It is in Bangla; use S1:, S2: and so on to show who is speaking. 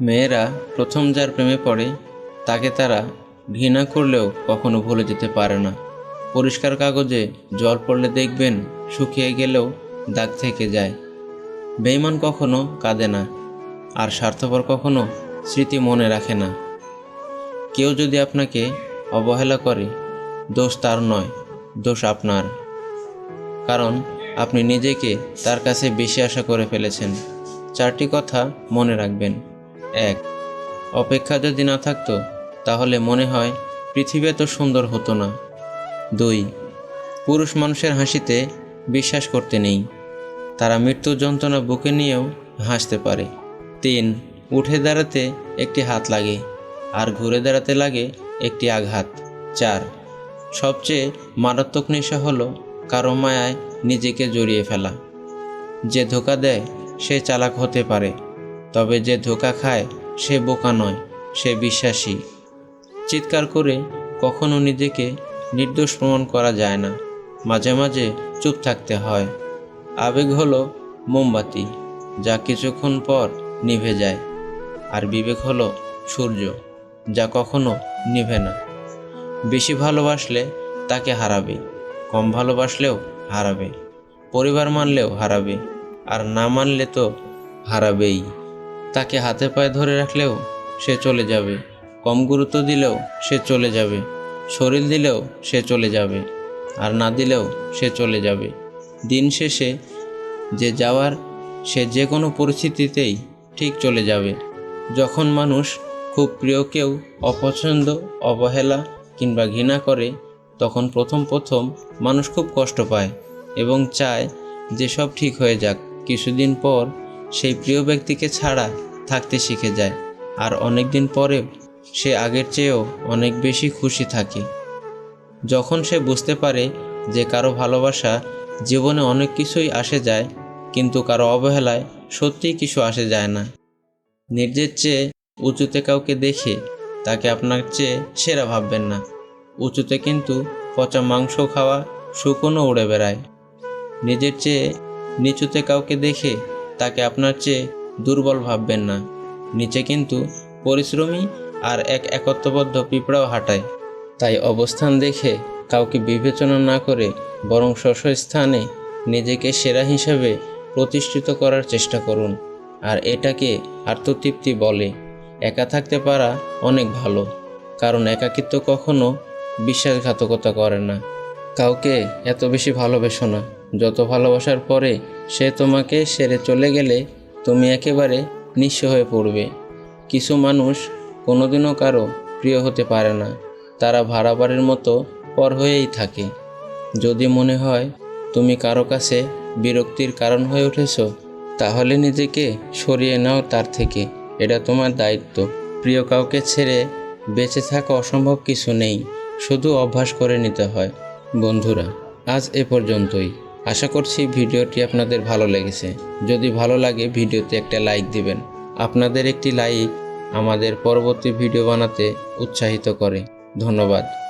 S1: মেয়েরা প্রথম যার প্রেমে পড়ে, তাকে তারা ঘৃণা করলেও কখনো ভুলে যেতে পারে না। পরিষ্কার কাগজে জল পড়লে দেখবেন শুকিয়ে গেলেও দাগ থেকে যায়। বেইমান কখনো কাঁদে না, আর স্বার্থপর কখনো স্মৃতি মনে রাখে না। কেউ যদি আপনাকে অবহেলা করে, দোষ তার নয়, দোষ আপনার। কারণ আপনি নিজেকে তার কাছে বেশি আশা করে ফেলেছেন। চারটি কথা মনে রাখবেন। এক। অপেক্ষা যদি না থাকতো, তাহলে মনে হয় পৃথিবী এত সুন্দর হতো না। দুই। পুরুষ মানুষের হাসিতে বিশ্বাস করতে নেই। তারা মৃত্যু যন্ত্রণা বুকে নিয়েও হাসতে পারে। তিন। উঠে দাঁড়াতে একটি হাত লাগে, আর ঘুরে দাঁড়াতে লাগে একটি আঘাত। চার। সবচেয়ে মারাত্মক নেশা হলো কারও মায়ায় নিজেকে জড়িয়ে ফেলা। যে ধোকা দেয়, সে চালাক হতে পারে। তবে যে ধোকা খায়, সে বোকা নয়, সে বিশ্বাসী। চিৎকার করে কখনো নিজেকে নির্দোষ প্রমাণ করা যায় না। মাঝে মাঝে চুপ থাকতে হয়। আবেগ হলো মোমবাতি, যা কিছুক্ষণ পর নিভে যায়। আর বিবেক হলো সূর্য, যা কখনো নিভে না। বেশি ভালোবাসলে তাকে হারাবে, কম ভালোবাসলেও হারাবে। পরিবার মানলেও হারাবে, আর না মানলে তো হারাবেই। তাকে হাতে পায়ে ধরে রাখলেও সে চলে যাবে। কম গুরুত্ব দিলেও সে চলে যাবে। শরীর দিলেও সে চলে যাবে। আর না দিলেও সে চলে যাবে। দিন শেষে যে যাওয়ার, সে যে কোনো পরিস্থিতিতেই ঠিক চলে যাবে। যখন মানুষ খুব প্রিয় কেউ, অপছন্দ, অবহেলা কিংবা ঘৃণা করে, তখন প্রথম প্রথম মানুষ খুব কষ্ট পায় এবং চায় যে সব ঠিক হয়ে যাক। কিছুদিন পর সেই প্রিয় ব্যক্তিকে ছাড়া থাকতে শিখে যায়। আর অনেক দিন পরেও সে আগের চেয়েও অনেক বেশি খুশি থাকে। যখন সে বুঝতে পারে যে কারও ভালোবাসা জীবনে অনেক কিছুই আসে যায়, কিন্তু কারও অবহেলায় সত্যিই কিছু আসে যায় না। নিজের চেয়ে উঁচুতে কাউকে দেখে তাকে আপনার চেয়ে সেরা ভাববেন না। উঁচুতে কিন্তু পচা মাংস খাওয়া শুকনো উড়ে বেড়ায়। নিজের চেয়ে নিচুতে কাউকে দেখে তাকে আপনার চেয়ে দুর্বল ভাববেন না। নিচে কিন্তু পরিশ্রমী আর এক একত্ববদ্ধ পিঁপড়াও হাঁটায়। তাই অবস্থান দেখে কাউকে বিবেচনা না করে বরং স্থানে নিজেকে সেরা হিসাবে প্রতিষ্ঠিত করার চেষ্টা করুন। আর এটাকে আত্মতৃপ্তি বলে। একা থাকতে পারা অনেক ভালো, কারণ একাকিত্ব কখনো বিশ্বাসঘাতকতা করে না। কাউকে এত বেশি ভালোবেসো না। যত ভালোবাসার পরে সে তোমাকে সেরে চলে গেলে তুমি একেবারে নিঃস্ব হয়ে পড়বে। কিছু মানুষ কোনোদিনও কারও প্রিয় হতে পারে না। তারা ভাড়া বাড়ির মতো পর হয়েই থাকে। যদি মনে হয় তুমি কারও কাছে বিরক্তির কারণ হয়ে উঠেছ, তাহলে নিজেকে সরিয়ে নাও তার থেকে। এটা তোমার দায়িত্ব। প্রিয় কাউকে ছেড়ে বেঁচে থাকা অসম্ভব কিছু নেই। শুধু অভ্যাস করে নিতে হয়। বন্ধুরা, আজ এ পর্যন্তই। আশা করছি ভিডিওটি আপনাদের ভালো লেগেছে। যদি ভালো লাগে, ভিডিওতে একটা লাইক দিবেন। আপনাদের একটি লাইক আমাদের পরবর্তী ভিডিও বানাতে উৎসাহিত করে। ধন্যবাদ।